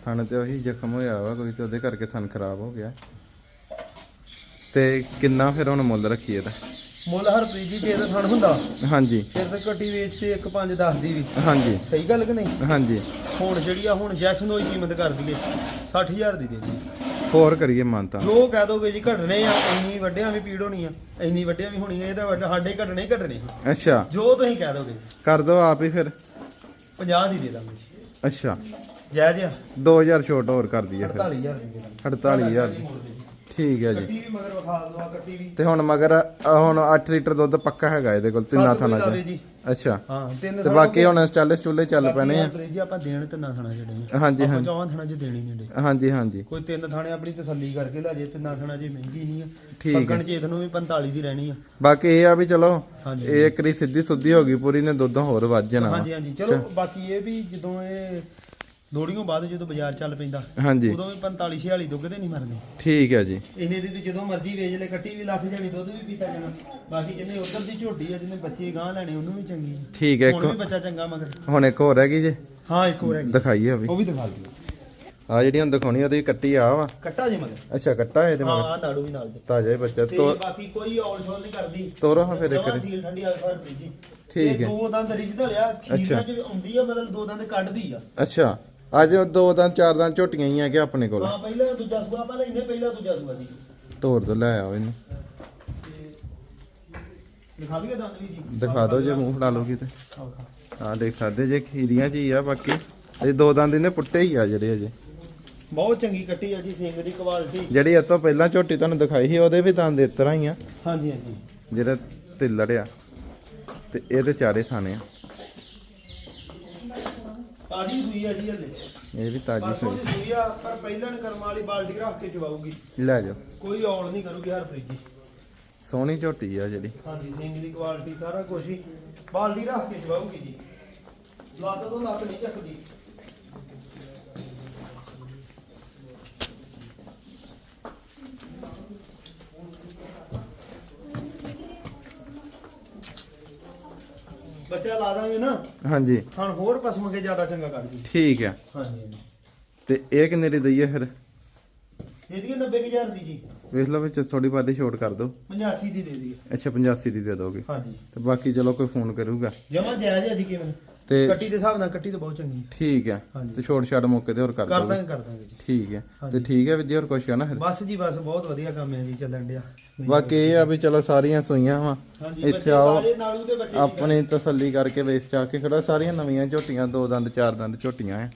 Speaker 1: ਥਣ ਤੇ ਉਹੀ ਜ਼ਖਮ ਹੋਇਆ ਵਾ ਕੋਈ ਤੇ ਉਹਦੇ ਕਰਕੇ ਥਣ ਖਰਾਬ ਹੋ ਗਿਆ। ਤੇ ਕਿੰਨਾ ਫਿਰ ਹੁਣ ਮੁੱਲ ਰੱਖੀਏ ਇਹਦਾ
Speaker 2: ਮੁੱਲ ਹਰਪ੍ਰੀਤ ਜੀ ਜੇ ਇਹਦਾ ਥਣ ਹੁੰਦਾ।
Speaker 1: ਹਾਂਜੀ।
Speaker 2: ਫਿਰ ਤਾਂ ਕੱਟੀ ਵੇਚ ਤੇ 1 5 10 ਦੀ ਵੀ।
Speaker 1: ਹਾਂਜੀ।
Speaker 2: ਸਹੀ ਗੱਲ ਕਿ ਨਹੀਂ?
Speaker 1: ਹਾਂਜੀ।
Speaker 2: ਹੁਣ ਜਿਹੜੀ ਆ ਹੁਣ ਜੈਸਨ ਹੋਈ ਕੀਮਤ ਕਰ ਦਈਏ 60000 ਦੀ ਦੇ ਦੀ
Speaker 1: ਹੋਰ ਕਰੀਏ ਮਾਨਤਾ।
Speaker 2: ਜੋ ਕਹਿ ਦੋਗੇ ਜੀ ਘਟਣੇ ਆ ਇੰਨੀ ਵੱਡਿਆਂ ਵੀ ਪੀੜ ਹੋਣੀ ਆ ਇੰਨੀ ਵੱਡਿਆਂ ਵੀ ਹੋਣੀ ਆ ਇਹ ਤਾਂ ਵੱਡ- ਸਾਡੇ ਘਟਣੇ ਹੀ ਘਟਣੇ
Speaker 1: ਅੱਛਾ।
Speaker 2: ਜੋ ਤੁਸੀਂ ਕਹਿ ਦੋਗੇ।
Speaker 1: ਕਰ ਦੋ ਆਪ ਹੀ ਫਿਰ।
Speaker 2: 50 ਦੀ ਦੇ ਦਾਂਗੇ। ਜੀ
Speaker 1: ਅੱਛਾ
Speaker 2: ਜਾਇਜ਼ ਆ
Speaker 1: 2000 ਛੋਟ ਹੋਰ ਕਰ ਦਈਏ ਫਿਰ।
Speaker 2: 48000 ਦੀ ਦੇ ਦਾਂਗੇ।
Speaker 1: 48000 ਦੀ ਠੀਕ ਹੈ ਜੀ।
Speaker 2: ਕੱਟੀ ਵੀ ਮਗਰ ਵਿਖਾ ਦੋ ਆ ਕੱਟੀ ਵੀ।
Speaker 1: ਤੇ ਹੁਣ ਮਗਰ ਅ, ਹੁਣ 8 ਲੀਟਰ ਦੁੱਧ ਪੱਕਾ ਹੈਗਾ ਇਹਦੇ ਕੋਲ ਤਿੰਨਾਂ
Speaker 2: ਸੱਤ ਕੋਈ
Speaker 1: ਥਾਣਾ
Speaker 2: ਲਾਵੇ ਜੀ।
Speaker 1: ਅੱਛਾ।
Speaker 2: ਹਾਂ ਤਿੰਨ
Speaker 1: ਤੇ ਬਾਕੀ ਹੁਣ ਸਟੈਲਸ ਚੁੱਲੇ ਚੱਲ ਪੈਣੇ ਆ।
Speaker 2: ਹਰਪ੍ਰੀਤ ਜੀ ਆਪਾਂ ਦੇਣ ਤਿੰਨਾਂ ਥਾਣਾ ਜਿਹੜੇ।
Speaker 1: ਹਾਂਜੀ,
Speaker 2: ਆਪਾਂ
Speaker 1: ਹਾਂਜੀ।
Speaker 2: ਚੌਹਾਂ ਥਾਣਾ ਚ ਦੇਣੀ ਨਹੀਂ ਡੇ।
Speaker 1: ਹਾਂਜੀ ਹਾਂਜੀ।
Speaker 2: ਕੋਈ ਤਿੰਨ ਥਾਣੇ ਆਪਣੀ ਤਸੱਲੀ ਕਰਕੇ ਲੈ ਜੇ ਤਿੰਨਾਂ ਥਾਣਾ ਚ ਮਹਿੰਗੀ ਨਹੀਂ ਆ।
Speaker 1: ਠੀਕ ਹੈ।
Speaker 2: ਪੱਕਣ ਚੇਤ ਨੂੰ ਵੀ 45 ਦੀ ਰਹਿਣੀ ਆ।
Speaker 1: ਬਾਕੀ ਇਹ ਆ ਵੀ ਚਲੋ। ਇਹ ਇੱਕ ਰੀ ਸਿੱਧੀ ਸੁੱਧੀ ਹੋ ਗਈ ਪੂਰੀ ਨੇ ਦੁੱਧ ਹੋਰ ਵੱਧ ਜਾਣਾ।
Speaker 2: ਹਾਂਜੀ ਹਾਂਜੀ। ਚਲੋ ਬਾਕੀ ਇਹ ਵੀ ਜਦੋਂ ਇਹ ਲੋੜੀਆਂ ਬਾਅਦ ਜਦੋਂ ਬਾਜ਼ਾਰ ਚੱਲ ਪੈਂਦਾ
Speaker 1: ਹਾਂਜੀ।
Speaker 2: ਉਦੋਂ ਵੀ 45 46 ਦੁੱਧ ਤੇ ਨਹੀਂ ਮਰਦੇ
Speaker 1: ਠੀਕ ਹੈ ਜੀ।
Speaker 2: ਇਹਨੇ ਦੀ ਤੇ ਜਦੋਂ ਮਰਜ਼ੀ ਵੇਚ ਲੈ ਕੱਟੀ ਵੀ ਲੱਥ ਜਾਣੀ ਦੁੱਧ ਵੀ ਪੀਤਾ ਜਾਣਾ। ਬਾਕੀ ਜਿਹਨੇ ਉਧਰ ਦੀ ਝੋਟੀ ਆ ਜਿਹਨੇ ਬੱਚੇ ਗਾਂ ਲੈਣੇ ਉਹਨੂੰ ਵੀ ਚੰਗੀ ਆ।
Speaker 1: ਠੀਕ ਹੈ
Speaker 2: ਹੁਣ ਵੀ
Speaker 1: ਇੱਕ
Speaker 2: ਬੱਚਾ ਚੰਗਾ ਮਗਰ।
Speaker 1: ਹੁਣ ਇੱਕ ਹੋਰ ਹੈਗੀ ਜੇ।
Speaker 2: ਹਾਂ ਇੱਕ ਹੋਰ ਹੈਗੀ।
Speaker 1: ਦਿਖਾਈਏ ਵੀ।
Speaker 2: ਉਹ ਵੀ ਦਿਖਾ ਦਿਓ।
Speaker 1: ਆ ਜਿਹੜੀ ਹੁਣ ਦਿਖਾਉਣੀ ਉਹਦੀ ਕੱਟੀ ਆ ਵਾ।
Speaker 2: ਕੱਟਾ ਜੇ ਮਗਰ।
Speaker 1: ਅੱਛਾ ਕੱਟਾ ਇਹਦੇ
Speaker 2: ਹਾਂ
Speaker 1: ਮਗਰ।
Speaker 2: ਆ ਨਾੜੂ ਵੀ ਨਾਲ ਜੇ।
Speaker 1: ਤਾਜ਼ਾ ਹੀ ਬੱਚਾ।
Speaker 2: ਤੇ
Speaker 1: ਤੋ
Speaker 2: ਬਾਕੀ ਕੋਈ ਔਲ ਸ਼ੋਲ ਨਹੀਂ ਕਰਦੀ।
Speaker 1: ਤੋਰੋ ਹਾਂ ਫਿਰ ਇੱਕ
Speaker 2: ਜਮਾਂ
Speaker 1: ਵਾਰੀ।
Speaker 2: ਸੀਲ ਠੰਡੀ ਆ ਫਰ ਜੀ।
Speaker 1: ਠੀਕ ਹੈ।
Speaker 2: ਦੋ ਦੰਦ ਰਿਜਨਲ ਆ
Speaker 1: ਅੱਛਾ।
Speaker 2: ਖੀਰਾਂ ਚ ਆਉਂਦੀ ਆ ਮਤਲਬ ਦੋ ਦੰਦ ਕੱਢਦੀ ਆ।
Speaker 1: ਅੱਛਾ। ਅੱਜ ਦੋ ਦੰਦ ਚਾਰ ਦੰਦ ਝੋਟੀਆਂ ਹੀ ਆ ਕਿ ਆਪਣੇ ਕੋਲ।
Speaker 2: ਹਾਂ ਪਹਿਲਾਂ ਦੂਜਾ ਸੂਆ ਪਹਿਲਾਂ ਇਹਨੇ ਪਹਿਲਾਂ ਦੂਜਾ ਸੂਆ ਸੀ।
Speaker 1: ਤੋਰ ਤੋਂ ਲੈ ਆਓ ਇਹਨੂੰ।
Speaker 2: ਦਿਖਾ ਦਈਏ ਦੰਦ ਵੀ ਜੀ।
Speaker 1: ਦਿਖਾ ਦਿਓ ਜੇ ਮੂੰਹ ਫੜਾ ਲਓਗੇ ਤੇ।
Speaker 2: ਆਹ ਖਾ।
Speaker 1: ਆ ਦੇਖ ਸਕਦੇ ਜੇ ਖੀਰੀਆਂ ਚ ਹੀ ਆ ਬਾਕੀ। ਇਹ ਦੋ ਦੰਦ ਇਹਨੇ ਪੁੱਟੇ ਹੀ ਆ ਜਿਹੜੇ ਅਜੇ।
Speaker 2: ਬਹੁਤ ਚੰਗੀ ਕੱਟੀ ਆ ਜੀ ਸਿੰਘ ਦੀ ਕੁਆਲਿਟੀ
Speaker 1: ਜਿਹੜੀ ਇਹ ਤੋਂ ਪਹਿਲਾਂ ਝੋਟੀ ਤੁਹਾਨੂੰ ਦਿਖਾਈ ਸੀ ਉਹਦੇ ਵੀ ਦੰਦ ਇਸ ਤਰ੍ਹਾਂ ਹੀ ਆ।
Speaker 2: ਹਾਂਜੀ ਹਾਂਜੀ।
Speaker 1: ਜਿਹੜਾ ਤਿੱਲੜ ਆ। ਤੇ ਇਹਦੇ ਚਾਰੇ ਥਾਣੇ ਆ।
Speaker 2: ਤਾਜੀ ਸੂਈ ਆ ਜੀ ਹਲੇ।
Speaker 1: ਇਹ ਵੀ ਤਾਜੀ
Speaker 2: ਪਰਸੋਂ
Speaker 1: ਸੋਈ।
Speaker 2: ਦੀ ਸੂਈ ਆ ਪਰ ਪਹਿਲਾਂ ਨੇ ਕਰਮ ਵਾਲੀ ਬਾਲਟੀ ਰੱਖ ਕੇ ਚਵਾਉਗੀ
Speaker 1: ਲੈ ਜਾਓ।
Speaker 2: ਕੋਈ ਔਲ ਨਹੀਂ ਕਰੂਗੀ ਹਰ ਫ੍ਰਿਜੀ
Speaker 1: ਸੋਹਣੀ ਝੋਟੀ ਆ ਜਿਹੜੀ।
Speaker 2: ਹਾਂਜੀ ਦੀ ਕੁਆਲਿਟੀ ਸਾਰਾ ਕੁਝ ਹੀ। ਬਾਲਟੀ ਰੱਖ ਕੇ ਚਵਾਉਗੀ ਜੀ। ਲੱਤ ਤੋਂ ਲੱਤ ਨਹੀਂ ਚੱਕਦੀ। ਬੱਚਾ ਲਾ ਦਾਂਗੇ ਨਾ।
Speaker 1: ਹਾਂਜੀ।
Speaker 2: ਥਣ ਹੋਰ ਪਸਮ ਕੇ ਜ਼ਿਆਦਾ ਚੰਗਾ ਕੱਢ ਜੀ
Speaker 1: ਠੀਕ ਆ
Speaker 2: ਹਾਂਜੀ।
Speaker 1: ਤੇ ਇਹ ਕਿੰਨੇ ਦੀ ਦਈਏ ਫਿਰ?
Speaker 2: ਇਹਦੀ 90000 ਦੀ ਜੀ।
Speaker 1: ਵੇਖ ਲਓ ਵਿੱਚ ਥੋੜੀ ਬਾਦੀ ਛੋਟ ਕਰ ਦਿਓ।
Speaker 2: 85 ਦੀ ਦੇ ਦੀ
Speaker 1: ਅੱਛਾ 85 ਦੀ ਦੇ ਦੋਗੇ।
Speaker 2: ਹਾਂਜੀ।
Speaker 1: ਤੇ ਬਾਕੀ ਚਲੋ ਕੋਈ ਫੋਨ ਕਰੂਗਾ।
Speaker 2: ਜਮਾ ਜਾਇਜ਼ ਹੈ ਜੀ ਕਿਵੇਂ?
Speaker 1: ਤੇ
Speaker 2: ਕੱਟੀ ਦੇ ਹਿਸਾਬ ਨਾਲ ਕੱਟੀ ਤਾਂ ਬਹੁਤ ਚੰਗੀ। ਹੈ।
Speaker 1: ਠੀਕ ਆ
Speaker 2: ਹਾਂਜੀ।
Speaker 1: ਤੇ ਛੋਟ ਛਾਟ ਮੌਕੇ ਤੇ ਹੋਰ ਕਰ
Speaker 2: ਕਰ
Speaker 1: ਦੋਗੇ
Speaker 2: ਕਰ ਦਾਂਗੇ ਜੀ।
Speaker 1: ਠੀਕ ਆ ਤੇ। ਠੀਕ ਆ ਵੀ ਜੀ ਹੋਰ ਕੁਛ ਆ ਨਾ ਫਿਰ
Speaker 2: ਬਸ ਜੀ ਬਸ ਬਹੁਤ ਵਧੀਆ ਕੰਮ ਹੈ ਜੀ ਚੱਲਣ ਡਿਆ।
Speaker 1: ਬਾਕੀ ਇਹ ਆ ਵੀ ਚਲੋ ਸਾਰੀਆਂ ਸੂਈਆਂ ਵਾ।
Speaker 2: ਹਾਂਜੀ
Speaker 1: ਇੱਥੇ
Speaker 2: ਬੱਚੇ
Speaker 1: ਆਓ।
Speaker 2: ਤਾਜ਼ੇ ਨਾਲੂ ਦੇ ਬੱਚੇ ਜੀ
Speaker 1: ਆਪਣੀ ਤਸੱਲੀ ਕਰਕੇ ਵੇਚ ਚਾ ਕੇ ਖੜਾ। ਸਾਰੀਆਂ ਨਵੀਆਂ ਝੋਟੀਆਂ ਦੋ ਦੰਦ ਚਾਰ ਦੰਦ ਝੋਟੀਆਂ ਆ।